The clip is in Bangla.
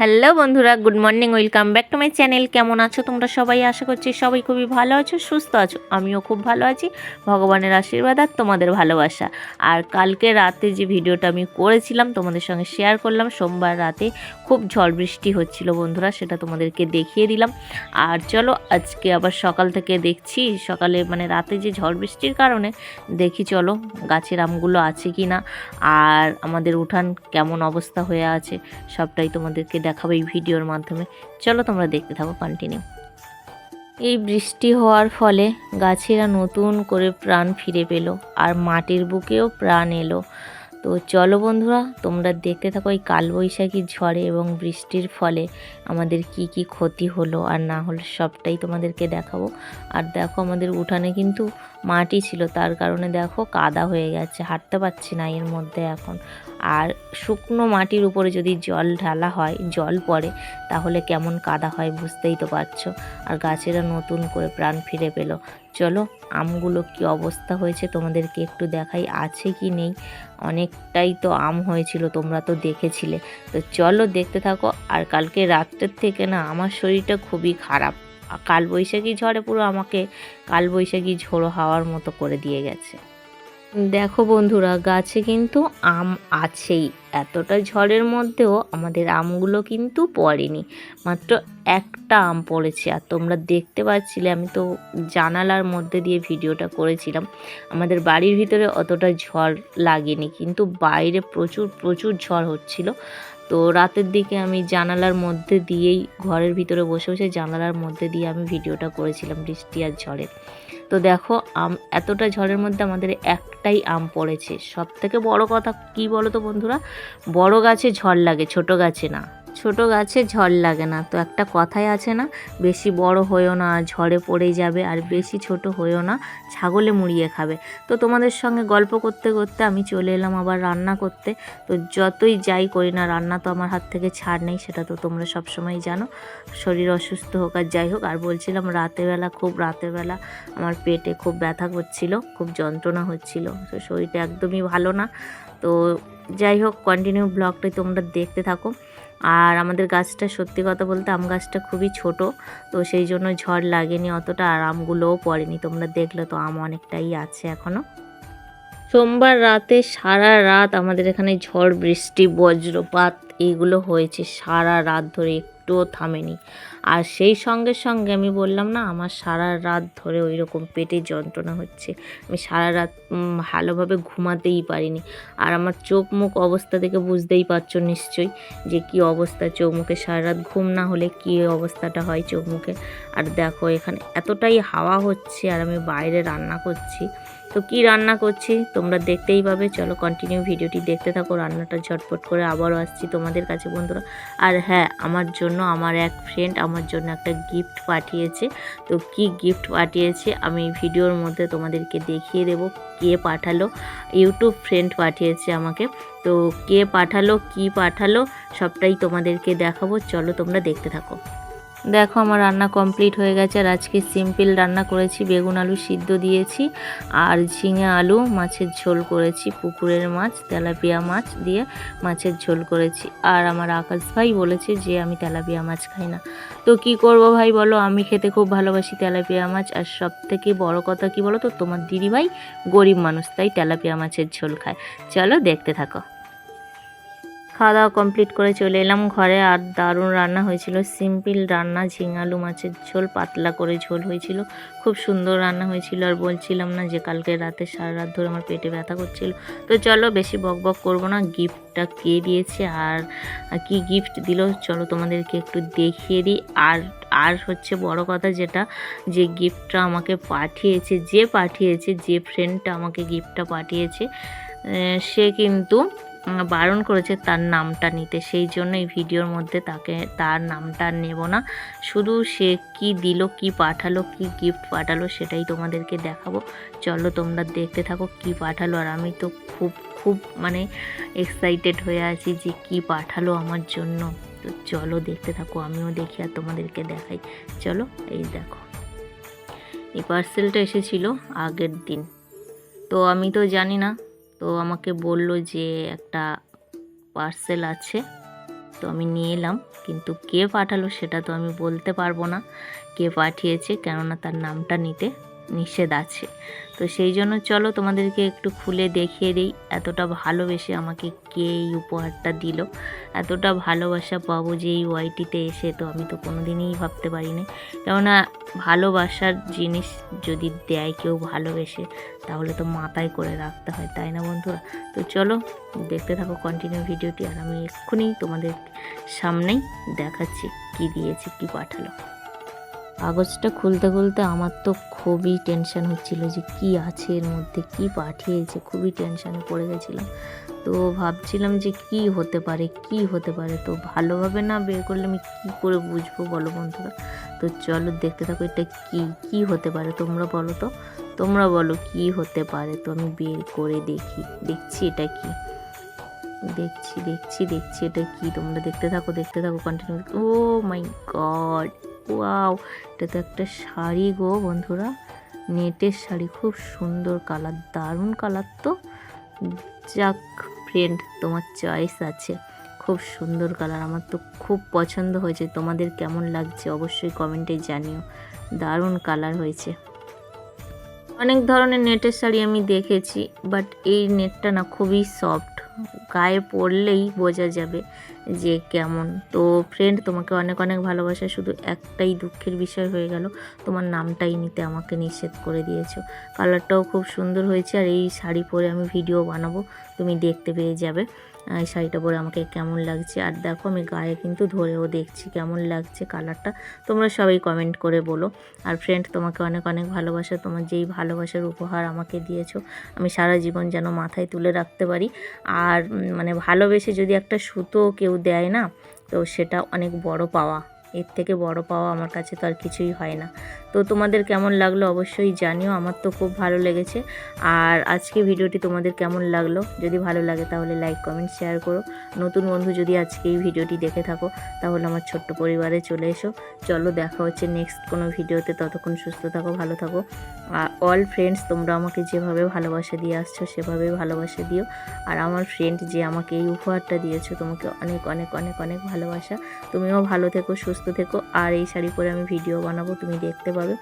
হ্যালো বন্ধুরা, good morning, welcome back to my channel. কেমন আছো তোমরা সবাই? আশা করছি সবাই খুবই ভালো আছো, সুস্থ আছো। আমিও খুব ভালো আছি, ভগবানের আশীর্বাদ আর তোমাদের ভালোবাসা। আর কালকে রাতে যে ভিডিওটা আমি করেছিলাম, তোমাদের সঙ্গে শেয়ার করলাম, সোমবার রাতে খুব ঝড় বৃষ্টি হচ্ছিল বন্ধুরা, সেটা তোমাদেরকে দেখিয়ে দিলাম। আর চলো, আজকে আবার সকাল থেকে দেখছি, সকালে মানে রাতে যে ঝড় বৃষ্টির কারণে দেখি চলো, গাছের আমগুলো আছে কি না আর আমাদের উঠান কেমন অবস্থা হয়ে আছে, সবটাই তোমাদেরকে দেখাবো এই ভিডিওর মাধ্যমে। চলো তোমরা দেখতে থাকো কন্টিনিউ এই বৃষ্টি হওয়ার ফলে গাছেরা নতুন করে প্রাণ ফিরে পেল, আর মাটির বুকেও প্রাণ এলো। তো চলো বন্ধুরা, তোমরা দেখতে থাকো এই কালবৈশাখী ঝড়ে এবং বৃষ্টির ফলে আমাদের কি কি ক্ষতি হলো আর না হলো সবটাই তোমাদেরকে দেখাবো। আর দেখো আমাদের উঠানে কিন্তু মাটি ছিল, তার কারণে দেখো কাদা হয়ে গেছে, হাঁটতে পারছি না এর মধ্যে এখন। আর শুকনো মাটির উপরে যদি জল ঢালা হয়, জল পড়ে, তাহলে কেমন কাদা হয় বুঝতেই তো পারছ। আর গাছেরা নতুন করে প্রাণ ফিরে পেল। চলো, আমগুলো কি অবস্থা হয়েছে তোমাদেরকে একটু দেখাই, আছে কি নেই? অনেকটাই তো আম হয়েছিল, তোমরা তো দেখেছিলে। তো চলো দেখতে থাকো, আর কালকে রাত্রের থেকে না আমার শরীরটা খুবই খারাপ। কালবৈশাখী ঝড়ে পুরো আমাকে কালবৈশাখী ঝোড়ো হাওয়ার মতো করে দিয়ে গেছে। দেখো বন্ধুরা, গাছে কিন্তু আম আছেই। এতটা ঝড়ের মধ্যেও আমাদের আমগুলো কিন্তু পড়েনি। মাত্র একটা আম পড়েছে। আর তোমরা দেখতে পাচ্ছিলে, আমি তো জানালার মধ্যে দিয়ে ভিডিওটা করেছিলাম। আমাদের বাড়ির ভিতরে অতটা ঝড় লাগেনি, কিন্তু বাইরে প্রচুর প্রচুর ঝড় হচ্ছিল। তো রাতের দিকে আমি জানালার মধ্যে দিয়েই ঘরের ভিতরে বসে বসে জানালার মধ্যে দিয়ে আমি ভিডিওটা করেছিলাম বৃষ্টি আর ঝড়ের। তো দেখো, আম, এতটা ঝড়ের মধ্যে আমাদের একটাই আম পড়েছে। সব থেকে বড় কথা কি বলো তো বন্ধুরা? বড় গাছে ঝড় লাগে, ছোট গাছে না। ছোট গাছে ঝড় লাগে না। তো একটা কথাই আছে না, বেশি বড় হয়েও না, ঝড়ে পড়ে যাবে, আর বেশি ছোট হয়েও না, ছাগলে মুড়িয়ে খাবে। তো তোমাদের সঙ্গে গল্প করতে করতে আমি চলে এলাম আবার রান্না করতে। তো যতই যাই করি না, রান্না তো আমার হাত থেকে ছাড় নেই, সেটা তো তোমরা সবসময় জানো। শরীর অসুস্থ হোক আর যাই হোক, আর বলছিলাম রাতেরবেলা খুব রাতেরবেলা আমার পেটে খুব ব্যথা করছিল, খুব যন্ত্রণা হচ্ছিল। তো শরীরটা একদমই ভালো না। তো যাই হোক কন্টিনিউ ব্লগটাই তোমরা দেখতে থাকো। আর আমাদের গাছটা সত্যি কথা বলতে আম গাছটা খুবই ছোট, তো সেই জন্য ঝড় লাগেনি অতটা আর আমগুলোও পড়েনি। তোমরা দেখলে তো আম অনেকটাই আছে এখনও সোমবার রাতে সারা রাত আমাদের এখানে ঝড়, বৃষ্টি, বজ্রপাত এইগুলো হয়েছে। সারা রাত ধরে একটুও থামেনি। আর সেই সঙ্গে সঙ্গে আমি বললাম, না, আমার সারা রাত ধরে ওই রকম পেটে যন্ত্রণা হচ্ছে। আমি সারা রাত ভালোভাবে ঘুমাতেই পারিনি। আর আমার চোখ মুখ অবস্থা থেকে বুঝতেই পারছ নিশ্চয়ই যে কি অবস্থা চোখ মুখে সারা রাত ঘুম না হলে কি অবস্থাটা হয় চোখ মুখে আর দেখো, এখানে এতটাই হাওয়া হচ্ছে আর আমি বাইরে রান্না করছি। তো কি রান্না করছি? তোমরা দেখতেই পাবে। চলো কন্টিনিউ ভিডিওটি দেখতে থাকো। রান্নাটা ঝটপট করে আবারও আসছি তোমাদের কাছে বন্ধুরা। আর হ্যাঁ আমার জন্য আমার এক ফ্রেন্ড আমার জন্য একটা গিফট পাঠিয়েছে। তো কি গিফট পাঠিয়েছে আমি ভিডিওর মধ্যে তোমাদেরকে দেখিয়ে দেব। কে পাঠালো? ইউটিউব ফ্রেন্ড পাঠিয়েছে আমাকে। তো কে পাঠালো? কি পাঠালো? সবটাই তোমাদেরকে দেখাবো। চলো তোমরা দেখতে থাকো। দেখো আমার রান্না কমপ্লিট হয়ে গেছে আর আজকে সিম্পল রান্না করেছি, বেগুন আলু সিদ্ধ দিয়েছি আর ঝিঙে আলু, মাছের ঝোল করেছি, পুকুরের মাছ, তেলাপিয়া মাছ দিয়ে মাছের ঝোল করেছি। আর আমার আকাশ ভাই বলেছে যে আমি তেলাপিয়া মাছ খাই না। তো কি করব ভাই বলো? আমি খেতে খুব ভালোবাসি তেলাপিয়া মাছ আর সব থেকে বড় কথা কি বলো তো? তোমার দিদি ভাই গরিব মানুষ, তাই তেলাপিয়া মাছের ঝোল খায়। চলো দেখতে থাকো। খাওয়া দাওয়া কমপ্লিট করে চলে এলাম। ঘরে আর দারুণ রান্না হয়েছিল। সিম্পল রান্না ঝিঙালু মাছের ঝোল, পাতলা করে ঝোল হয়েছিল। খুব সুন্দর রান্না হয়েছিল। আর বলছিলাম না যে কালকে রাতে সারা রাত ধরে আমার পেটে ব্যথা করছিল। তো চলো বেশি বক বক করব না। গিফটটা কে দিয়েছে আর কি গিফট দিল চলো তোমাদেরকে একটু দেখিয়ে দিই। আর আর হচ্ছে বড় কথা যেটা, যে গিফটটা আমাকে পাঠিয়েছে, যে পাঠিয়েছে, যে ফ্রেন্ডটা আমাকে গিফটটা পাঠিয়েছে সে কিন্তু বারণ করেছে তার নামটা নিতে। সেই জন্য এই ভিডিওর মধ্যে তাকে তার নামটা নেব না। শুধু সে কি দিল, কি পাঠালো, কি গিফট পাঠালো সেটাই তোমাদেরকে দেখাবো। চলো তোমরা দেখতে থাকো কি পাঠালো। আর আমি তো খুব খুব মানে এক্সাইটেড হয়ে আছি যে কি পাঠালো আমার জন্য। তো চলো দেখতে থাকো, আমিও দেখি আর তোমাদেরকে দেখাই। চলো, এই দেখো। এই পার্সেলটা এসেছিল আগের দিন। তো আমি তো জানি না তো আমাকে বলল যে একটা পার্সেল আছে, তো আমি নিয়ে এলাম। কিন্তু কে পাঠালো সেটা তো আমি বলতে পারব না। কে পাঠিয়েছে কেননা তার নামটা নিতে। নিষেধ আছে। তো সেই জন্য চলো তোমাদেরকে একটু খুলে দেখিয়ে দিই, এতটা ভালোবেসে আমাকে কে এই উপহারটা দিল। এতটা ভালোবাসা পাবো যে এই ওয়াইটিতে এসে, তো আমি তো কোনো দিনই ভাবতে পারিনি। কেননা ভালোবাসার জিনিস যদি দেয় কেউ ভালোবেসে, তাহলে তো মাথায় করে রাখতে হয়, তাই না বন্ধুরা? তো চলো দেখতে থাকো কন্টিনিউ ভিডিওটি আর আমি এক্ষুনি তোমাদের সামনেই দেখাচ্ছি, কি দিয়েছে, কি পাঠালো। কাগজটা খুলতে খুলতে আমার তো খুবই টেনশান হচ্ছিল যে কি আছে এর মধ্যে, কি পাঠিয়েছে, খুবই টেনশানে পড়ে গেছিলাম। তো ভাবছিলাম যে কি হতে পারে, কি হতে পারে? তো ভালোভাবে না বের করলে আমি কি করে বুঝব বলো বন্ধুরা? তো চলো দেখতে থাকো এটা কি কি হতে পারে? তোমরা বলো তো। তোমরা বলো কি হতে পারে? তো আমি বের করে দেখি। দেখছি এটা কি। দেখছি দেখছি দেখছি এটা কি। তোমরা দেখতে থাকো দেখতে থাকো continue oh my god wow, এটা তো একটা শাড়ি গো বন্ধুরা। নেটের শাড়ি, খুব সুন্দর কালার, দারুণ কালার তো। যাক ফ্রেন্ড তোমার চয়েস আছে। খুব সুন্দর কালার, আমার তো খুব পছন্দ হয়েছে। তোমাদের কেমন লাগছে অবশ্যই কমেন্টে জানিও। দারুণ কালার হয়েছে। অনেক ধরনের নেটের শাড়ি আমি দেখেছি বাট এই নেটটা না খুবই সফট গায়ে পড়লেই বোঝা যাবে যে কেমন। তো ফ্রেন্ড তোমাকে অনেক অনেক ভালোবাসা। শুধু একটাই দুঃখের বিষয় হয়ে গেল, তোমার নামটাই নিতে আমাকে নিষেধ করে দিয়েছ। কালারটাও খুব সুন্দর হয়েছে আর এই শাড়ি পরে আমি ভিডিও বানাবো। তুমি দেখতে পেয়ে যাবে। এই শাড়িটা পরে আমাকে কেমন লাগছে? আর দেখো আমি গায়ে কিন্তু ধরেও দেখছি কেমন লাগছে কালারটা তোমরা সবাই কমেন্ট করে বলো। আর ফ্রেন্ড তোমাকে অনেক অনেক ভালোবাসা। তোমার যেই ভালোবাসার উপহার আমাকে দিয়েছ, আমি সারা জীবন যেন মাথায় তুলে রাখতে পারি। আর মানে ভালোবেসে যদি একটা সুতো কেউ দেয় না, তো সেটা অনেক বড় পাওয়া। এর থেকে বড় পাওয়া আমার কাছে তো আর কিছুই হয় না। তো তোমাদের কেমন লাগল অবশ্যই জানিও, আমার তো খুব ভালো লেগেছে। আর আজকে ভিডিওটি তোমাদের কেমন লাগল? যদি ভালো লাগে তাহলে লাইক কমেন্ট শেয়ার করো। নতুন বন্ধু যদি আজকে এই ভিডিওটি দেখে থাকো, তাহলে আমার ছোট্ট পরিবারে চলে এসো। চলো দেখা হচ্ছে নেক্সট কোনো ভিডিওতে, ততক্ষণ সুস্থ থাকো, ভালো থাকো। আর অল ফ্রেন্ডস তোমরা আমাকে যেভাবে ভালোবাসা দিয়ে আসছো সেভাবেই ভালোবাসা দিও। আর আমার ফ্রেন্ড যে আমাকে এই উপহারটা দিয়েছ, তোমাকে অনেক অনেক অনেক অনেক ভালোবাসা। তুমিও ভালো থেকো, সুস্থ থেকো। আর এই শাড়ি পরে আমি ভিডিও বানাবো তুমি দেখতে পাবে।